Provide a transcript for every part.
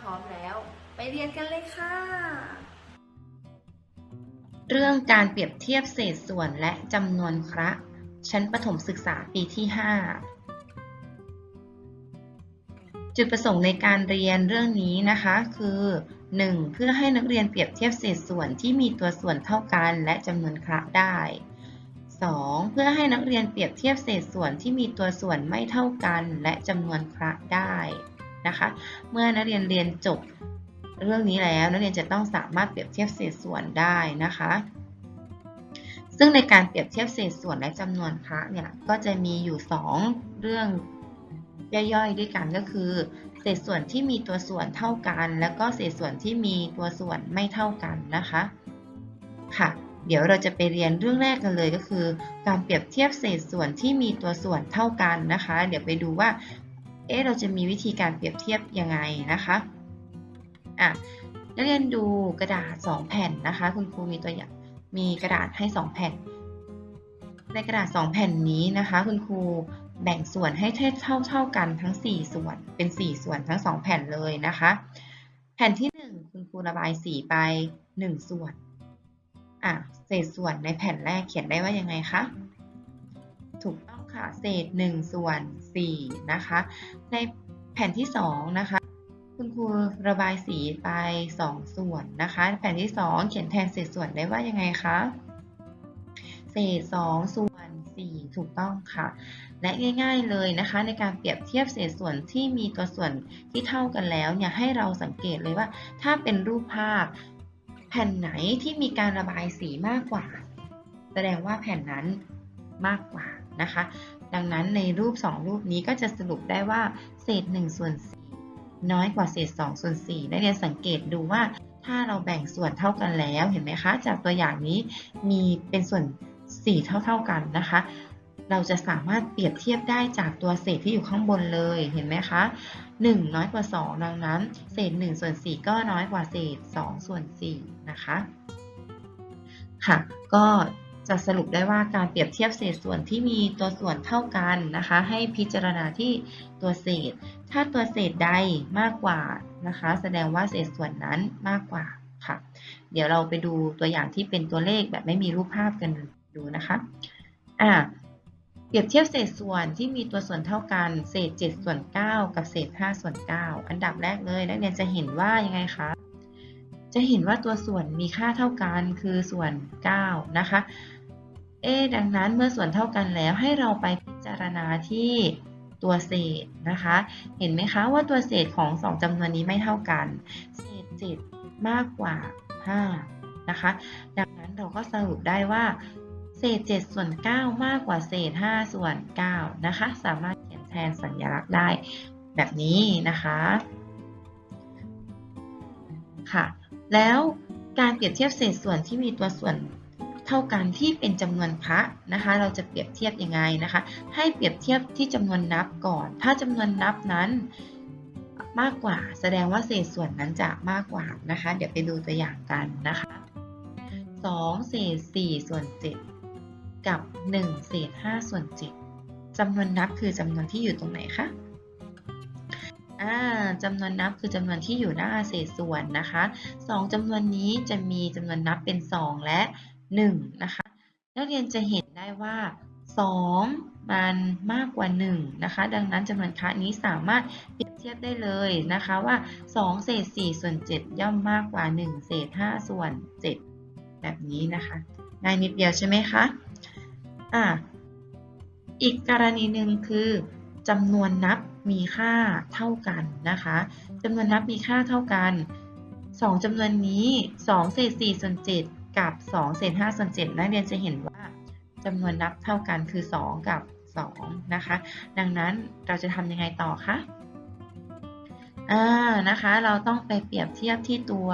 พร้อมแล้ว ไปเรียนกันเลยค่ะ เรื่องการเปรียบเทียบเศษส่วนและจำนวนคระชั้นประถมศึกษาปีที่ 5 จุดประสงค์ในการเรียนเรื่องนี้นะคะคือ 1. เพื่อให้นักเรียนเปรียบเทียบเศษส่วนที่มีตัวส่วนเท่ากันและจำนวนคระได้ 2. เพื่อให้นักเรียนเปรียบเทียบเศษส่วนที่มีตัวส่วนไม่เท่ากันและจำนวนคระได้ นะคะ เมื่อนักเรียนเรียนจบเรื่องนี้แล้วนักเรียนจะต้องสามารถเปรียบเทียบเศษส่วนได้นะคะ ซึ่งในการเปรียบเทียบเศษส่วนและจำนวนคระเนี่ยก็จะมีอยู่ 2 เรื่องย่อยๆด้วยกันก็คือ เศษส่วนที่มีตัวส่วนเท่ากัน แล้วก็เศษส่วนที่มีตัวส่วนไม่เท่ากันนะคะค่ะ เดี๋ยวเราจะไปเรียนเรื่องแรกกันเลยก็คือ การเปรียบเทียบเศษส่วนที่มีตัวส่วนเท่ากันนะคะ เดี๋ยวไปดูว่า เอ๊ะเราจะมีวิธีการเปรียบเทียบยังไงนะคะอะนักเรียนดูกระดาษ 2 แผ่นนะคะ คุณครูมีตัวอย่างมีกระดาษให้ 2 แผ่น ในกระดาษ 2 แผ่นนี้นะคะ คุณครูแบ่งส่วนให้เท่าเท่าๆกันทั้ง 4 ส่วนเป็น 4 ส่วนทั้ง 2 แผ่นเลยนะคะ แผ่นที่ 1 คุณครูระบายสีไป 1 ส่วนอะเศษส่วนในแผ่นแรกเขียนได้ว่ายังไงคะ ค่ะ เศษ 1 ส่วน 4 นะคะ ในแผ่นที่ 2 นะคะ คุณครูระบายสีไป 2 ส่วนนะคะ แผ่นที่ 2 เขียนแทนเศษส่วนได้ว่ายังไงคะ เศษ 2 ส่วน 4 ถูกต้องค่ะ และง่าย ๆเลยนะคะ ในการเปรียบเทียบเศษส่วนที่มีตัวส่วนที่เท่ากันแล้วเนี่ยให้เราสังเกตเลยว่า ถ้าเป็นรูปภาพแผ่นไหนที่มีการระบายสีมากกว่า แสดงว่าแผ่นนั้นมากกว่า นะคะ ดังนั้นในรูป 2 รูปนี้ก็จะสรุปได้ว่าเศษ1ส่วน4น้อยกว่าเศษ2ส่วน4นักเรียนสังเกตดูว่าถ้าเราแบ่งส่วนเท่ากันแล้วเห็นไหมคะ จากตัวอย่างนี้มีเป็นส่วน 4 เท่า ๆกันนะคะ เราจะสามารถเปรียบเทียบได้จากตัวเศษที่อยู่ข้างบนเลยเห็นไหมคะ1 น้อยกว่า 2 ดังนั้น เศษ1ส่วน4ก็น้อยกว่าเศษ2ส่วน4นะคะค่ะ ก็ จะสรุปได้ว่าการเปรียบเทียบเศษส่วนที่มีตัวส่วนเท่ากันนะคะ ให้พิจารณาที่ตัวเศษ ถ้าตัวเศษใดมากกว่านะคะ แสดงว่าเศษส่วนนั้นมากกว่าค่ะ เดี๋ยวเราไปดูตัวอย่างที่เป็นตัวเลขแบบไม่มีรูปภาพกันดูนะคะอ่าเปรียบเทียบเศษส่วนที่มีตัวส่วนเท่ากัน เศษ 7 ส่วน 9 กับเศษ 5 ส่วน 9 อันดับแรกเลยนักเรียนจะเห็นว่ายังไงคะ จะเห็นว่าตัวส่วนมีค่าเท่ากันคือส่วน 9 นะคะ เอ๊ะดังนั้นเมื่อส่วนเท่ากันแล้วให้เราไปพิจารณาที่ตัวเศษนะคะ เห็นไหมคะว่าตัวเศษของ 2จำนวนนี้ไม่เท่ากัน เศษ 7 มากกว่า 5 นะคะ ดังนั้นเราก็สรุปได้ว่า เศษ 7 ส่วน 9 มากกว่าเศษ 5 ส่วน 9 นะคะ สามารถเขียนแทนสัญลักษณ์ได้แบบนี้นะคะ ค่ะ แล้วการเปรียบเทียบเศษส่วนที่มีตัวส่วนเท่ากันที่เป็นจำนวนพระนะคะ เราจะเปรียบเทียบยังไงนะคะ ให้เปรียบเทียบที่จำนวนนับก่อน ถ้าจำนวนนับนั้นมากกว่า แสดงว่าเศษส่วนนั้นจะมากกว่านะคะ เดี๋ยวไปดูตัวอย่างกันนะคะ2เศษ4ส่วน7กับ1เศษ5ส่วน7จำนวนนับคือจำนวนที่อยู่ตรงไหนคะ อ่าจำนวนนับคือจำนวนที่อยู่หน้าเศษส่วนนะคะสองจำนวนนี้จะมีจำนวนนับเป็น 2 และ 1 นะคะ นักเรียนจะเห็นได้ว่า 2 มันมากกว่า 1 นะคะ ดังนั้นจำนวนคระนี้สามารถเปรียบเทียบได้เลยนะคะว่า 2 เศษ 4 ส่วน 7 ย่อมมากกว่า 1 เศษ 5 ส่วน 7 แบบนี้นะคะง่ายนิดเดียวใช่ไหมคะอ่าอีกกรณีหนึ่งคือจำนวนนับ มีค่าเท่ากันนะคะจำนวนนับมีค่าเท่ากัน 2จำนวนนี้2เศษ4ส่วน7กับ2เศษ5ส่วน7นักเรียนจะเห็นว่าจำนวนนับเท่ากันคือ 2 กับ 2 นะคะ ดังนั้นเราจะทำยังไงต่อคะอ่านะคะ เราต้องไปเปรียบเทียบที่ตัว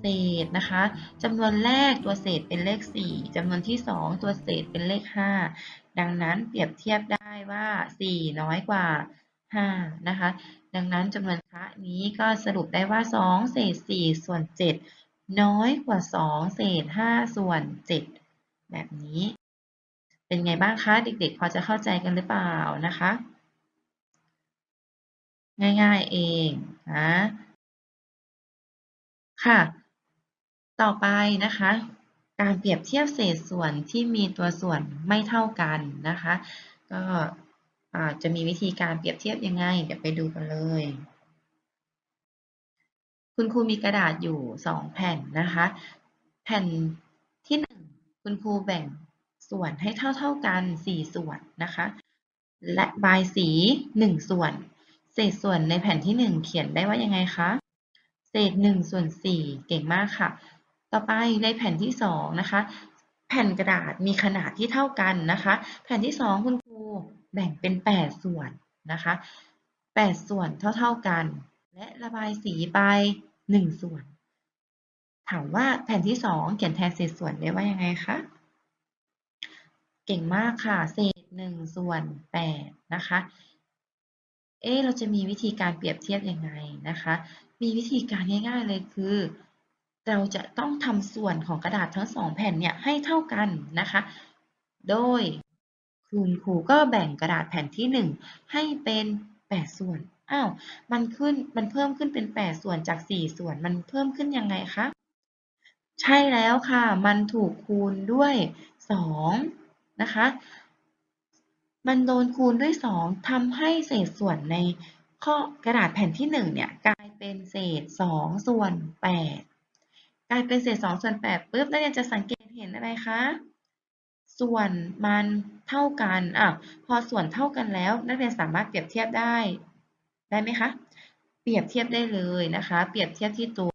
เศษนะคะจำนวนแรกตัวเศษเป็นเลข 4จำนวนที่ 2 ตัวเศษเป็นเลข 5 ดังนั้นเปรียบเทียบได้ว่า 4 น้อยกว่า 5 นะคะ ดังนั้นจำนวนคละนี้ก็สรุปได้ว่า 2 เศษ 4 ส่วน 7 น้อยกว่า 2 เศษ 5 ส่วน 7 แบบนี้ เป็นไงบ้างคะ เด็กๆ พอจะเข้าใจกันหรือเปล่านะคะ ง่ายๆเองนะค่ะ ต่อไปนะคะ การเปรียบเทียบเศษส่วนที่มีตัวส่วนไม่เท่ากันนะคะ ก็ จะมีวิธีการเปรียบเทียบยังไง เดี๋ยวไปดูกันเลย คุณครูมีกระดาษอยู่ 2 แผ่นนะคะ แผ่นที่ 1 คุณครูแบ่งส่วนให้เท่าๆกัน 4 ส่วนนะคะ และบายสี 1 ส่วน เศษส่วนในแผ่นที่ 1 เขียนได้ว่ายังไงคะ เศษ1ส่วน4เก่งมากค่ะ ต่อไปในแผ่นที่2นะคะ แผ่นกระดาษมีขนาดที่เท่ากันนะคะ แผ่นที่ 2 คุณครูแบ่งเป็น 8 ส่วนนะคะ 8 ส่วนเท่าๆกัน และระบายสีไป 1 ส่วน ถามว่าแผ่นที่ 2 เขียนแทนเศษส่วนได้ว่ายังไงคะ เก่งมากค่ะ เศษ 1 ส่วน 8 นะคะ เอ๊เราจะมีวิธีการเปรียบเทียบยังไงนะคะ มีวิธีการง่ายๆเลยคือ เราจะต้องทำส่วนของกระดาษทั้งสองแผ่นเนี่ยให้เท่ากันนะคะ โดยคุณครูก็แบ่งกระดาษแผ่นที่ 1 ให้เป็น 8 ส่วน อ้าว มันขึ้น มันเพิ่มขึ้นเป็น 8 ส่วนจาก 4 ส่วน มันเพิ่มขึ้นยังไงคะ ใช่แล้วค่ะ มันถูกคูณด้วย 2 นะคะ มันโดนคูณด้วย 2ทำให้เศษส่วนในข้อกระดาษแผ่นที่ 1 เนี่ยกลายเป็นเศษ 2 ส่วน 8 กลายเป็นเศษ2ส่วน8ปุ๊บนักเรียนจะสังเกตเห็นอะไรคะ ส่วนมันเท่ากันอะพอส่วนเท่ากันแล้ว นักเรียนสามารถเปรียบเทียบได้ได้ไหมคะ เปรียบเทียบได้เลยนะคะ เปรียบเทียบที่ตัว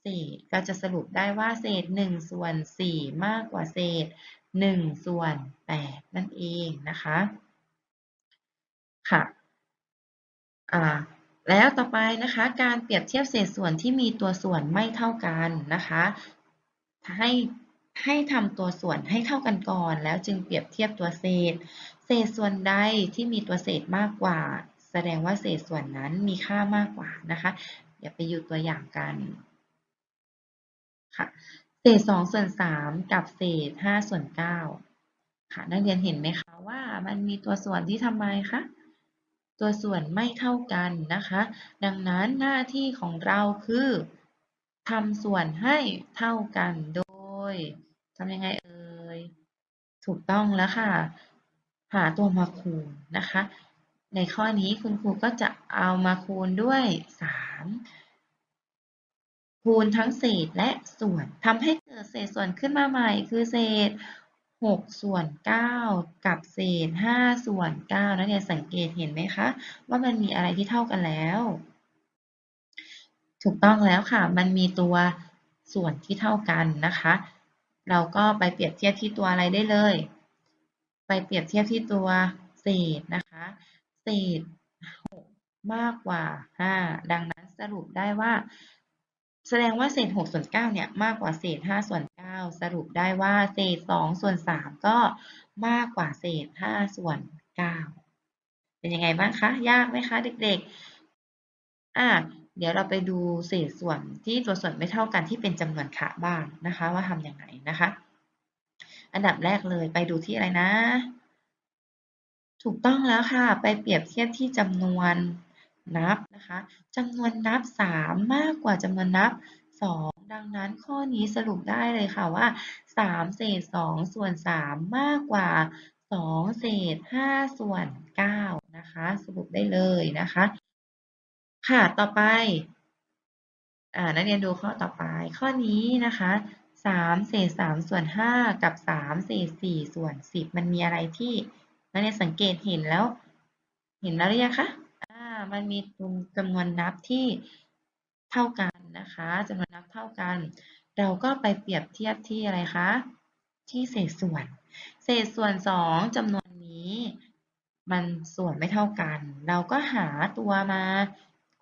เศษก็จะสรุปได้ว่าเศษ1ส่วน4มากกว่าเศษ1ส่วน8นั่นเองนะคะค่ะอ่า แล้วต่อไปนะคะการเปรียบเทียบเศษส่วนที่มีตัวส่วนไม่เท่ากันนะคะให้ให้ทำตัวส่วนให้เท่ากันก่อน แล้วจึงเปรียบเทียบตัวเศษ เศษส่วนใดที่มีตัวเศษมากกว่า แสดงว่าเศษส่วนนั้นมีค่ามากกว่านะคะเดี๋ยวไปอยู่ตัวอย่างกันค่ะเศษ2ส่วน3กับเศษ5ส่วน9ค่ะนักเรียนเห็นไหมคะว่ามันมีตัวส่วนที่ทำไมคะ ตัวส่วนไม่เท่ากันนะคะ ดังนั้นหน้าที่ของเราคือทำส่วนให้เท่ากันโดยทำยังไงเอ่ยถูกต้องแล้วค่ะ หาตัวมาคูณนะคะ ในข้อนี้คุณครูก็จะเอามาคูณด้วย 3 คูณทั้งเศษและส่วนทำให้เกิดเศษส่วนขึ้นมาใหม่คือเศษ 6ส่วน9กับเศษ5ส่วน9นักเรียนสังเกตเห็นไหมคะ ว่ามันมีอะไรที่เท่ากันแล้ว ถูกต้องแล้วค่ะ มันมีตัวส่วนที่เท่ากันนะคะ เราก็ไปเปรียบเทียบที่ตัวอะไรได้เลย ไปเปรียบเทียบที่ตัวเศษนะคะ เศษ6มากกว่า5ดังนั้นสรุปได้ว่า แสดงว่าเศษ6ส่วน9เนี่ยมากกว่าเศษ5ส่วน สรุปได้ว่าเศษ 2 ส่วน 3 ก็มากกว่าเศษ 5 ส่วน 9 เป็นยังไงบ้างคะ ยากไหมคะเด็กๆอะเดี๋ยวเราไปดูเศษส่วนที่ตัวส่วนไม่เท่ากันที่เป็นจำนวนคะบ้างนะคะ ว่าทำยังไงนะคะ อันดับแรกเลยไปดูที่อะไรนะ ถูกต้องแล้วค่ะ ไปเปรียบเทียบที่จำนวนนับนะคะจำนวนนับ 3 มากกว่าจำนวนนับ 2 ดังนั้นข้อนี้สรุปได้เลยค่ะว่า 3 เศษ 2 ส่วน 3 มากกว่า 2 เศษ 5 ส่วน 9 นะคะ สรุปได้เลยนะคะ ค่ะ ต่อไป อ่า นักเรียนดูข้อต่อไป ข้อนี้นะคะ3เศษ3ส่วน 5 กับ 3 เศษ4ส่วน 10 มันมีอะไรที่นักเรียนสังเกตเห็นแล้ว เห็นแล้วหรือยังคะ อ่า มันมีจำนวนนับที่เท่ากัน นะคะจำนวนนับเท่ากัน เราก็ไปเปรียบเทียบที่อะไรคะ ที่เศษส่วน เศษส่วน 2จำนวนนี้ มันส่วนไม่เท่ากัน เราก็หาตัวมา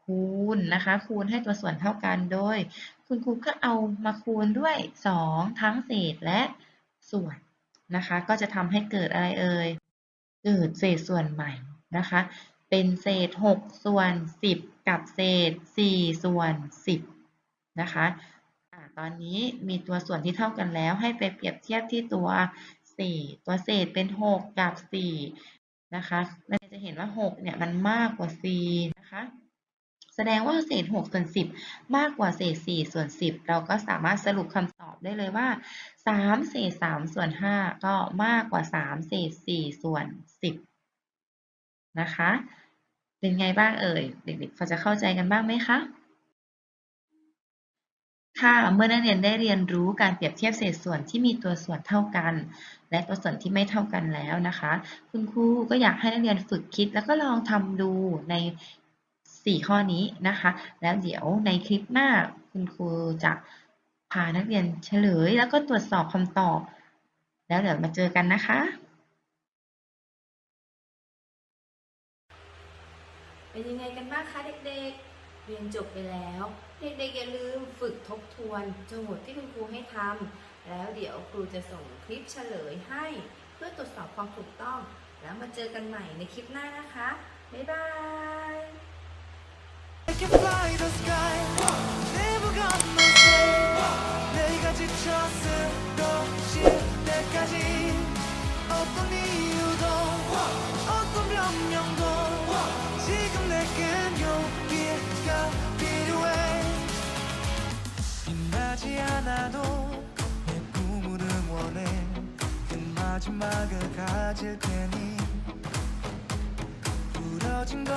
คูณนะคะ คูณให้ตัวส่วนเท่ากันโดย คุณครูก็เอามาคูณด้วย 2 ทั้งเศษและส่วนนะคะ ก็จะทำให้เกิดอะไรเอ่ยเกิดเศษส่วนใหม่นะคะ เป็นเศษ 6 ส่วน 10 กับเศษ 4 ส่วน 10 นะคะอะตอนนี้มีตัวส่วนที่เท่ากันแล้ว ให้ไปเปรียบเทียบที่ตัว 4 ตัวเศษเป็น 6 กับ 4 นะคะเราจะเห็นว่า 6 เนี่ยมันมากกว่า 4 นะคะ แสดงว่าเศษ 6 ส่วน 10 มากกว่าเศษ 4 ส่วน 10 เราก็สามารถสรุปคำตอบได้เลยว่า 3 เศษ 3 ส่วน 5 ก็มากกว่า 3 เศษ 4 ส่วน 10 นะคะ เป็นไงบ้างเอ่ย เด็กๆพอจะเข้าใจกันบ้างไหมคะ ค่ะเมื่อนักเรียนได้เรียนรู้การเปรียบเทียบเศษส่วนที่มีตัวส่วนเท่ากัน และตัวส่วนที่ไม่เท่ากันแล้วนะคะ คุณครูก็อยากให้นักเรียนฝึกคิด แล้วก็ลองทำดูใน 4 ข้อนี้นะคะ แล้วเดี๋ยวในคลิปหน้าคุณครูจะพานักเรียนเฉลย แล้วก็ตรวจสอบคำตอบ แล้วเดี๋ยวมาเจอกันนะคะเป็นยังไงกันบ้างคะเด็กๆ เรียนจบไปแล้ว เด็กๆอย่าลืมฝึกทบทวนโจทย์ที่คุณครูให้ทำแล้วเดี๋ยวครูจะส่งคลิปเฉลยให้ เพื่อตรวจสอบความถูกต้อง แล้วมาเจอกันใหม่ในคลิปหน้านะคะ บ๊ายบาย I can fly the sky Never got my say 내가 지쳐 마지막을 가질 테니. 부러진 것